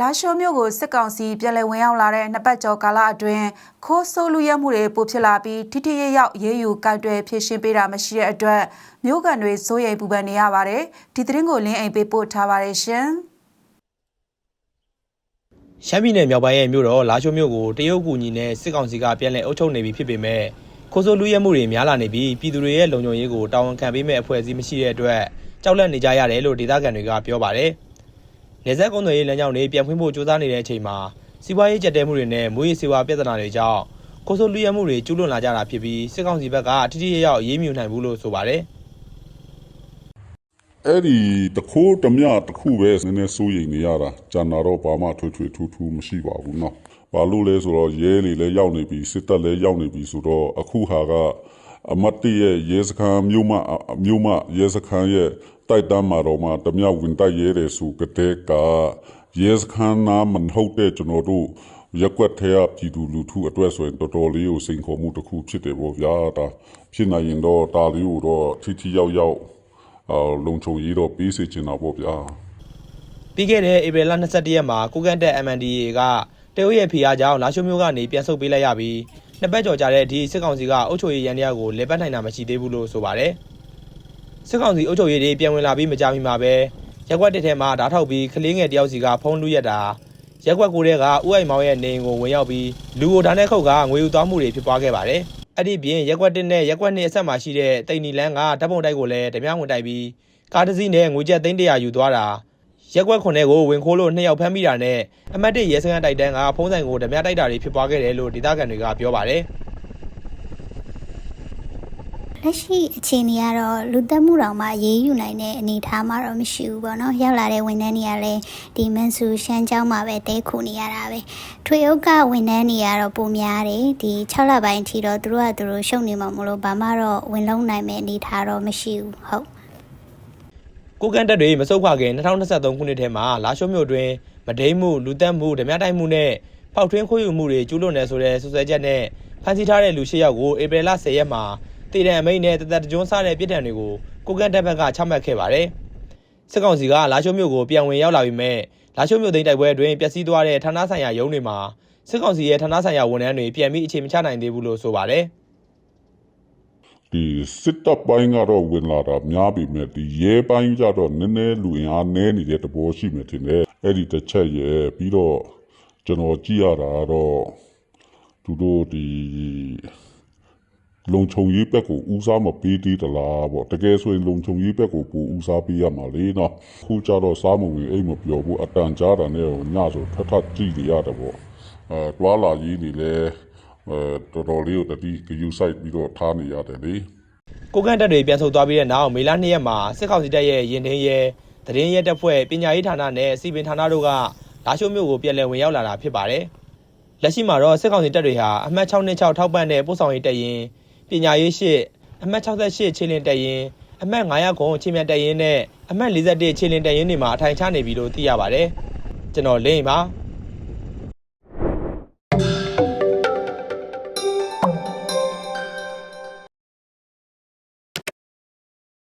လာရှိုးမြို့ကိုစစ်ကောင်စီပြည်လည်ဝင်ရောက်လာတဲ့နှစ်ပတ်ကျော်ကာလအတွင်းခိုးဆိုးလူရဲမှုတွေပိုဖြစ်လာပြီးထိထိရရောက်ရေးယူကန့်တွယ်ဖြည့်ရှင်းပေးတာမရှိတဲ့အတွက်မြို့ကန်တွေစိုးရိမ်ပူပန်နေရပါတယ်ဒီသတင်းကိုလင်းအိမ်ပေးပို့ထားပါတယ်ရှင်ရှမ်းပြည်နယ်မြောက်ပိုင်းရဲ့မြို့တော်လာရှိုးမြို့ကိုတရုတ်ကူညီနဲ့စစ်ကောင်စီကပြန်လည်အုပ်ချုပ်နေပြီဖြစ်ပေမဲ့ခိုးဆိုးလူရဲမှုတွေများလာနေပြီးပြည်သူတွေရဲ့လုံခြုံရေးကိုတာဝန်ခံပေးမဲ့အဖွဲ့အစည်းမရှိတဲ့အတွက်ကြောက်လန့်နေကြရတယ်လို့ဒေသခံတွေကပြောပါတယ်။ နေဆက်ကုန်းသွယ်ရေးလမ်းကြောင်းတွေပြန်ဖွင့်ဖို့ကြိုးစားနေတဲ့အချိန်မှာစီးပွားရေးကြက်တဲမှုတွေနဲ့မွေးရေးစေဝါပြဿနာတွေကြောင့်ခိုးဆိုးလူရဲမှုတွေကျူးလွန်လာကြတာဖြစ်ပြီးစစ်ကောင်စီဘက်ကထိထိရရောက်ရေးမြူနိုင်ဘူးလို့ဆိုပါတယ်။ အဲ့ဒီတခိုးတမျှတစ်ခုပဲနည်းနည်းစိုးရိမ်နေရတာကျန်တာတော့ဘာမှထွေထွေထူးထူးမရှိပါဘူးเนาะဘာလို့လဲဆိုတော့ရဲတွေလည်းရောက်နေပြီစစ်တပ်လည်းရောက်နေပြီဆိုတော့အခုဟာက အမတ်တရဲ့ရဲစခန်းမြို့မအမြို့မရဲစခန်းရဲ့တိုက်တမ်းမှာတော့မှတမျှဝင်တိုက်ရဲတယ်ဆိုကြတဲ့ကရဲစခန်းနာမဟုတ်တဲ့ကျွန်တော်တို့ရက်ကွက်ထဲကပြည်သူလူထုအတွက်ဆိုရင်တော်တော်လေးကိုစိန်ခေါ်မှုတစ်ခုဖြစ်တယ်ပေါ့ဗျာဒါဖြစ်နိုင်ရင်တော့ဒါလေးကိုတော့ထိထိရောက်ရောက်အော်လုံချုံရေးတော့ပေးစေချင်တာပေါ့ဗျာပြီးခဲ့တဲ့ဧပြီလ22ရက်မှာကိုကန့်တက် MNDAA ကတရုတ်ရဲ့ဖိအားကြောင့်လာရှိုးမျိုးကနေပြန်ဆုတ်ပေးလိုက်ရပြီး နှစ်ပတ်ကျော်ကြာတဲ့ဒီစစ်ကောင်စီကအုပ်ချုပ်ရေးရန်တရားကိုလေပတ်နိုင်တာမရှိသေးဘူးလို့ဆိုပါတယ်။စစ်ကောင်စီအုပ်ချုပ်ရေးတွေပြန်ဝင်လာပြီးမကြမီမှာပဲရက်ကွက်တစ်ထဲမှာဓာတ်ထောက်ပြီးကလေးငယ်တယောက်စီကဖုံးလူရက်တာရက်ကွက်ကိုတဲ့ကဥအိုက်မောင်ရဲ့နေအိမ်ကိုဝင်ရောက်ပြီးလူကိုဓာတ်နဲ့ခုတ်ကငွေယူသွားမှုတွေဖြစ်ပွားခဲ့ပါတယ်။အဲ့ဒီပြင်ရက်ကွက်တစ်နဲ့ရက်ကွက်နှစ်အဆက်မှာရှိတဲ့တိန်နီလန်းကဓာတ်ပုံတိုက်ကိုလည်းဓမြဝင်တိုက်ပြီးကားတစ်စီးနဲ့ငွေကျပ်သိန်း100ယူသွားတာ ရက်ကွက်ခွန်ထဲကိုဝင်ခိုးလို့နှစ်ယောက်ဖမ်းမိတာနဲ့အမတ်တစ်ရဲစခန်းတိုက်တန်းကဖုံးဆိုင်ကိုဓမြတိုက်တာတွေဖြစ်ပွားခဲ့တယ်လို့ဒေသခံတွေကပြောပါတယ်လက်ရှိအခြေအနေကတော့လူတက်မှုတောင်မှရေးယူနိုင်တဲ့အနေအထားမှတော့မရှိဘူးပေါ့နော်ရောက်လာတဲ့ဝန်ထမ်းတွေကလည်းဒီမန်ဆူရှမ်းကျောင်းမှာပဲတဲခုနေရတာပဲထွေအုပ်ကဝန်ထမ်းတွေကတော့ပုံများတယ်ဒီ6လပိုင်းအထိတော့သူတို့ကသူတို့ရှုံနေမှာမလို့ဘာမှတော့ဝင်လုံးနိုင်မဲ့အနေအထားတော့မရှိဘူးဟုတ်။ ကိုကန့်တက်တွေမစုတ်ခွာခင်2023ခုနှစ်ထဲမှာလာရှိုးမြို့တွင်မဒိမ်းမှုလူတက်မှုဓမြတိုက်မှုနဲ့ဖောက်ထွင်းခိုးယူမှုတွေကျူးလွန်နေဆိုတဲ့ဆွဆွဲချက်နဲ့ဖမ်းဆီးထားတဲ့လူ၈ယောက်ကိုဧပြီလ10ရက်မှာတည်တဲ့အမိန့်နဲ့တသက်တကြွန်းစားတဲ့ပြည်ထံတွေကိုကိုကန့်တက်ဘက်ကချမှတ်ခဲ့ပါတယ်။စစ်ကောင်စီကလာရှိုးမြို့ကိုပြန်ဝင်ရောက်လာပြီးမဲ့လာရှိုးမြို့သိမ်းတိုက်ပွဲအတွင်းပျက်စီးသွားတဲ့ဌာနဆိုင်ရာရုံးတွေမှာစစ်ကောင်စီရဲ့ဌာနဆိုင်ရာဝန်ထမ်းတွေပြန်ပြီးအခြေမချနိုင်သေးဘူးလို့ဆိုပါတယ်။ ဒီစစ်တပ်ပိုင်းကတော့ဝင်လာတာများပြီမဲ့ဒီရဲပိုင်းကြတော့နည်းနည်းလူအင်အားနည်းနေတဲ့သဘောရှိမှထင်တယ်အဲ့ဒီတစ်ချက်ရဲ့ပြီးတော့ကျွန်တော်ကြည့်ရတာကတော့သူတို့ဒီလုံခြုံရေးဘက်ကိုဦးစားမပေးသေးတလားပေါ့တကယ်ဆိုရင်လုံခြုံရေးဘက်ကိုပူဦးစားပေးရမှာလေနော်ခုကြတော့စားမဝင်အိမ်မပြောဘူးအတန်ကြားတာနဲ့ညဆိုထထကြည့်နေရတယ်ပေါ့အဲတွာလာကြီးနေလဲ အဲတော်တော်လေးကိုတတိဂယူဆိုင်ပြီးတော့ထားနေရတယ်လေကိုကန့်တက်တွေပြန်ဆုတ်သွားပြီးတဲ့နောက်မေလ2ရက်မှာစစ်ကောင်စီတပ်ရဲ့ရင်ထင်းရဲသတင်းရဲတပ်ဖွဲ့ပညာရေးဌာနနဲ့စီပင်ဌာနတို့ကလာရှိုးမြို့ကိုပြည်လည်ဝင်ရောက်လာတာဖြစ်ပါတယ်။လက်ရှိမှာတော့စစ်ကောင်စီတပ်တွေဟာအမှတ်626ထောက်ပံ့တဲ့ပို့ဆောင်ရေးတပ်ရင်းပညာရေးရှိအမှတ်68ခြေလင်တပ်ရင်းအမှတ်900ခုခြေမြတ်တပ်ရင်းနဲ့အမှတ်41ခြေလင်တပ်ရင်းတွေမှာအထိုင်ချနေပြီလို့သိရပါတယ်။ကျွန်တော်လင်းပါ